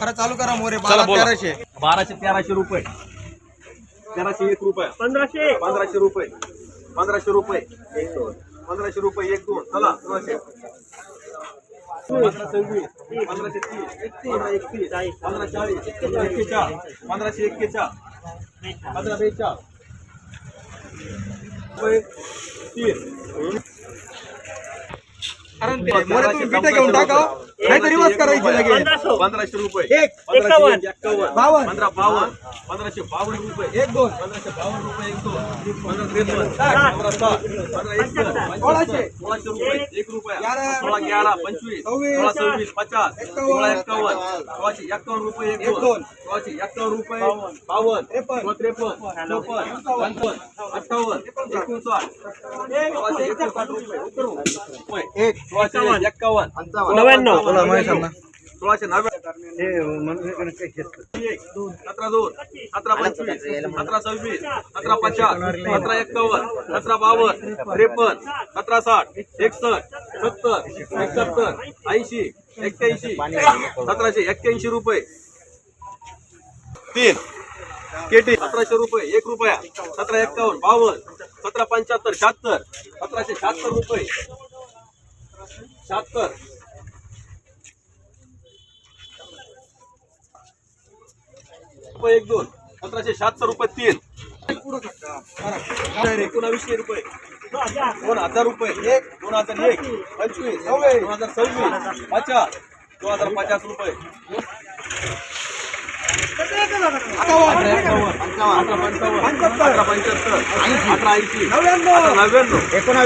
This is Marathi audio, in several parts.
खरं चालू करा मोरे बारा बोला. तेराशे. बाराशे तेराशे रुपये. तेराशे एक रुपये. पंधराशे. पंधराशे रुपये. पंधराशे रुपये. एक दोन. पंधराशे रुपये एक दोन. चला सोळाशे पंधरा सव्वीस. पंधराशे तीस. पंधरा एकतीस. पंधरा चाळीस. एक्केचाळ पंधराशे एक्केचाळ पंधरा बेचाळ रुपये तीस. मोरे तुम्ही बिटा घेऊन टाका हो. नाहीतर रिवर्स करायची लगेच. पंधराशे रुपये. एक. पंधराशे. एक्कावन्न बावन्न. पंधरा बावन्न. पंधराशे बावन्न रुपये. एक दोन. पंधराशे बावन्न रुपये एक दोन. पंधरा त्रेपन्न. पंधरा साठ. पंधरा एकसष्ट. सोळाशे. सोळाशे. रुपये एक रुपया. ग्यारा. सोळा ग्यारा पंचवीस. सव्वीस. सोळा सव्वीस पचास. एक्कावन्न. सोळा एक्कावन्न सोळाशे एक्कावन्न रुपये एक एक दोन. सोळाशे एक्कावन्न रुपये बावन्न. त्रेपन्न. त्रेपन्न. चौपन्न. पंचावन्न अठ्ठावन्न एकोणसाठ. सोळाशे एकोणसाठ रुपये. उतरू. रुपये. एक. सोळाशे एक्कावन्न नव्याण्णव. बोला महेश अण्णा. सोळाशे नव्याण्णव एक सतरा दोन सतरा पंचवीस सतरा सव्वीस सतरा पचास सतरा एक्कावन्न सतरा बावन्न त्रेपन्न सतरा साठ एकसष्ट सत्तर एकाहत्तर ऐंशी एक्क्याऐंशी सतराशे एक्क्याऐंशी रुपये. तीन. केटी सतराशे रुपये एक रुपया. सतरा एक्कावन्न बावन्न सतरा पंच्याहत्तर शहात्तर सतराशे शहात्तर रुपये. शहात्तर. रुपये एक दोन. सतराशे शहात्तर रुपये तीन. एकोणावीसशे रुपये. दोन हजार रुपये. एक. दोन हजार एक. पंचवीस. दोन हजार सव्वीस. पचास. दोन हजार पचास रुपये.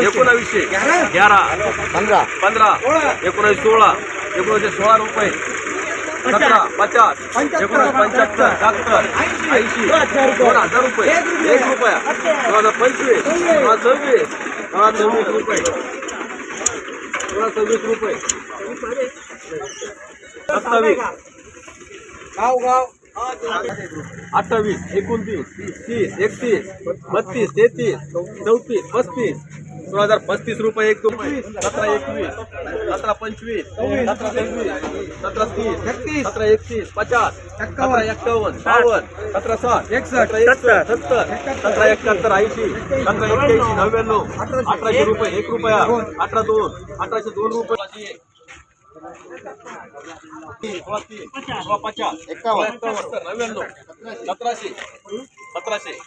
एकोणावीसशे. ग्यारा. पंधरा. पंधरा. एकोणावीस सोळा. एकोणीसशे सोळा रुपये. सतरा पचास एकोणीस पंच्याहत्तर शहात्तर ऐंशी दोन हजार रुपये. एक रुपया. दोन हजार पंचवीस दोन हजार सव्वीस दोन हजार सव्वीस रुपये. दोन हजार सव्वीस रुपये. सत्तावीस. गाव गाव अठ्ठावीस एकोणतीस तीस एकतीस बत्तीस तेहतीस चौतीस पस्तीस दोन हजार पस्तीस रुपये एक रुपये सतरा एकवीस सतरा पंचवीस सतरा सव्वीस सतरा तीस. सतरा एकतीस पचास सतरा एक्कावन्न. बावन्न सतरा साठ. सतरा सत्तर सतरा एकाहत्तर ऐंशी सतरा एक्क्याऐंशी नव्याण्णव अठराशे. रुपये एक रुपया अठरा दोन अठराशे दोन रुपये. सोळा सोळा पचास नव्याण्णव सतराशे सतराशे.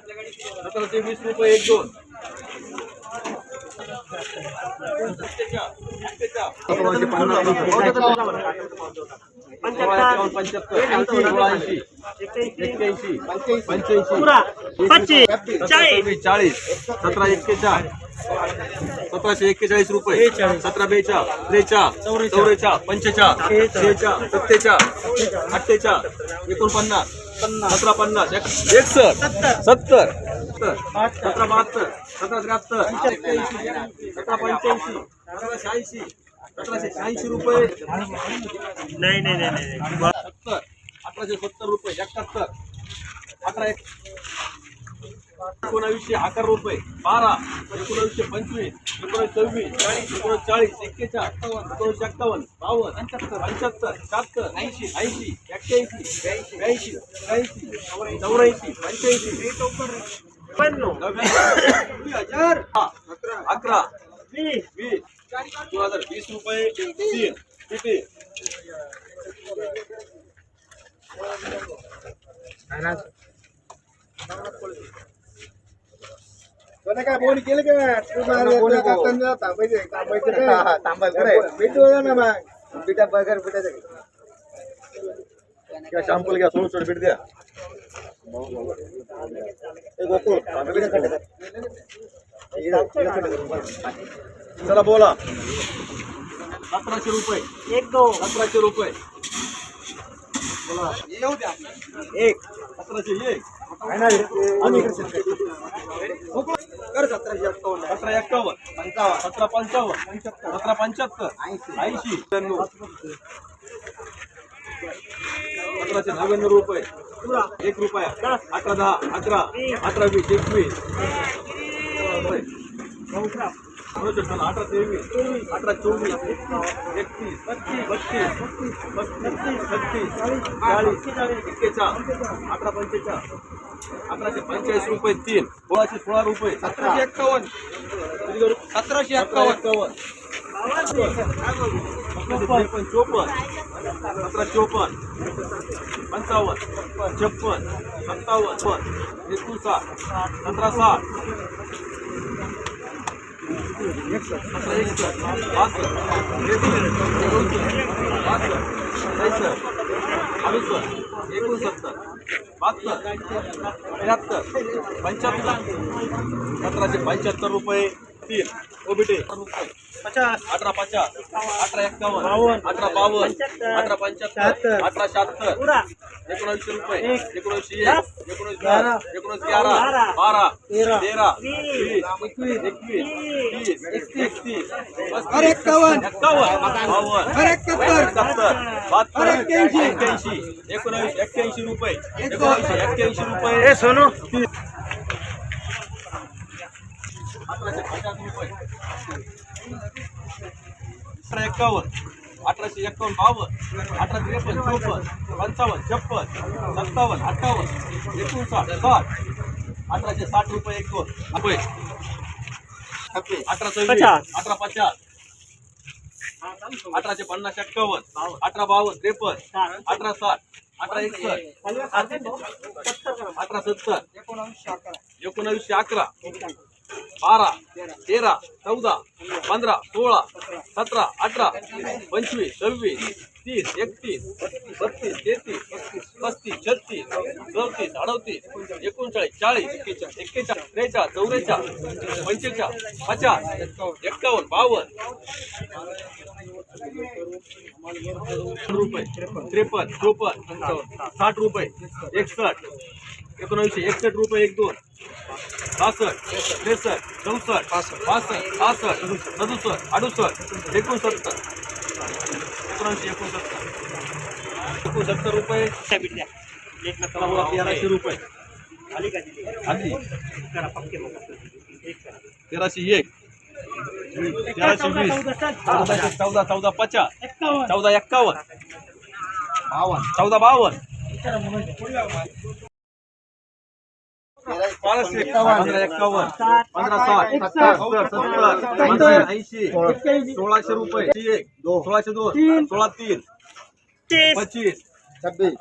सतराशे वीस रुपये एक दोन. सोळाशे पन्नास पंच्याहत्तर. ऐंशी एक्क्याऐंशी पंच्याऐंशी सतरा चाळीस सतरा एक्केचाळ सतराशे एक्केचाळीस रुपये. सतरा बेचाळ त्रेचाळ चौरेचाळ पंचेचाळ शेचाळ सत्तेचाळ अठ्ठेचाळ एकोणपन्नास सतरा पन्नास एक- एकसष्ट सत्तर. सतरा बहात्तर. सतरा त्र्याहत्तर. सतरा पंच्याऐंशी. सतरा शहाऐंशी. सतराशे शहाऐंशी रुपये. नाही नाही नाही नाही. सत्तर. अठराशे सत्तर रुपये. एकाहत्तर. अठरा एक एकोणावीसशे अकरा रुपये बारा एकोणावीसशे पंचवीस एकोणीस सव्वीस चाळीस एकोणीस चाळीस एक्केचाळ एकोणीसशे एक्कावन्न बावन्न पंच्याहत्तर शहात्तर ऐंशी ऐंशी एक्क्याऐंशी ब्याऐंशी त्र्याऐंशी चौऱ्याऐंशी पंच्याऐंशी हजार. अकरा वीस. वीस दोन हजार वीस रुपये तीन किती? काय बोली केलं का? थांबायचं भेटू ना मग. बिटा बगर बिटाचं क्या शॅम्पूल घ्या सोड सोड बीट द्या. चला बोला. सतराशे रुपये. एक दोन सतराशे रुपये. येऊ द्या. एक. सतराशे एक. सतरा एक्कावन्न पंचावन्न. सतरा पंचावन्न सतरा पंच्याहत्तर ऐंशी. त्र्याण्णव सतराशे नव्याण्णव रुपये. एक रुपया. अठरा दहा अकरा अठरा वीस एकवीस. अठरा तेवीस अठरा चोवीस एकतीस बत्तीस बत्तीस छत्तीस चाळीस एक्केचाळ अठरा पंचेचाळ अकराशे पंचेचाळीस रुपये तीन सोळाशे सोळा रुपये सतराशे एक्कावन्न. सतराशे एक्कावन्न. चोपन्न चोपन्न. सतरा चोपन्न. पंचावन्न. छप्पन. सत्तावन्न. एकोणसाठ. सतरा साठ सतरा एकसष्ट. बासष्ट. त्रेसष्ट. बासष्ट त्रेसष्ट अडुसष्ट एकोणसत्तर बहात्तर त्र्याहत्तर पंच्याहत्तर सतराशे पंच्याहत्तर रुपये. तीन. ओबीटे. पचास अठरा पचास. अठरा एक्कावन्न. अठरा बावन्न. अठरा पंच्याहत्तर. अठरा शहात्तर. एकोणऐंशी रुपये. एक. एकोणऐंशी दस. एक एकोणऐंशी बारा. एकोणऐंशी ग्यारा बारा. बारा. तेरा. तेरा. वीस. वीस एकवीस. तीस. एकतीस. अरे एक्कावन्न. एक्कावन्न बावन्न. अरे एकाहत्तर एकाहत्तर. बहात्तर. एक्क्याऐंशी. एक्क्याऐंशी. एकोणवीस एक्क्याऐंशी रुपये. एकोणऐंशी. एकोणऐंशी एक्क्याऐंशी रुपये. सोनू. अठराशे पचास रुपये एक्कावन्न अठराशे एक्कावन्न बावन्न अठरा त्रेपन्न चोपन्न पंचावन्न छप्पन सत्तावन्न अठ्ठावन्न एकोणसाठ साठ अठराशे साठ रुपये एक दोन रुपये अठरा पचास. अठरा पचास अठराशे पन्नास एक्कावन्न अठरा बावन्न त्रेपन्न अठरा साठ अठरा एकसष्ट अठरा सत्तर एकोणावीसशे अकरा एकोणावीसशे अकरा बारा तेरा चौदा पंधरा सोळा सतरा अठरा पंचवीस सव्वीस तीस एकतीस बत्तीस तेहतीस पस्तीस छत्तीस चौतीस अडतीस एकोणचाळीस चाळीस एक्केचाळीस त्रेचाळीस चौवेचाळीस पंचेचाळीस पचास एक्कावन्न बावन्न रुपये त्रेपन्न चोपन्न साठ रुपये एकसष्ट एकोणऐंशी एकसष्ट रुपये एक दोन. बासष्ट त्रेसष्ट चौसष्ट पासष्ट सहासष्ट सदुसष्ट अडुसष्ट एकोणसत्तर. एकोणऐंशी एकोणसत्तर. एकोणसत्तर रुपये. एक तेराशे रुपये. आली तेराशे एक. तेराशे वीस. चौदाशे चौदा चौदा पचास. चौदा एक्कावन्न. बावन्न. चौदा बावन्न. ऐंशी. ऐंशी सोळाशे रुपये. एक सोळाशे दोन. सोळा तीन. तीस. पच्चीस.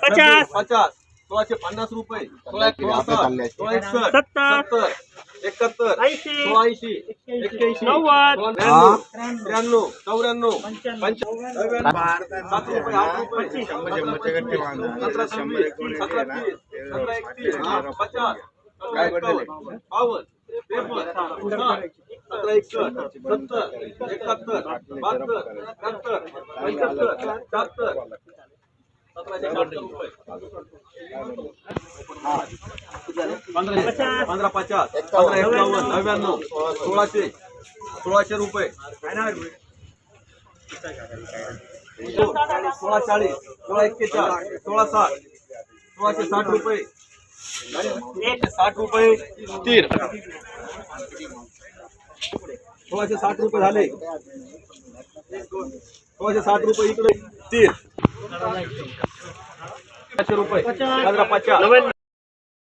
पचास. पचास. सोळाशे पन्नास रुपये. सोळा सोळा साठ सोळा एकसष्ट. सत्तर. एकाहत्तर. ऐंशी. सोळा ऐंशी. एक्क्याऐंशी. त्र्याण्णव. चौऱ्याण्णव. पंच्याण्णव. सात रुपये आठ रुपये. सतरा तीस. सतरा एकतीस. पचास. सतरा एक्कावन्न बावन्न त्रेपन्न साठ सतरा एकसष्ट सत्तर एकाहत्तर बहात्तर त्र्याहत्तर पंच्याहत्तर शहात्तर सतराशे शहात्तर रुपये पंधरा पचास पंधरा एक्कावन्न नव्याण्णव सोळाशे सोळाशे रुपये. सोळा चाळीस सोळा एक्केचाळीस सोळा साठ सोळाशे साठ रुपये. साठ रुपये. तीन. सोळाशे साठ रुपये झाले. सोळाशे साठ रुपये इकडे. तीन. पाचशे रुपये. पंधरा पचास.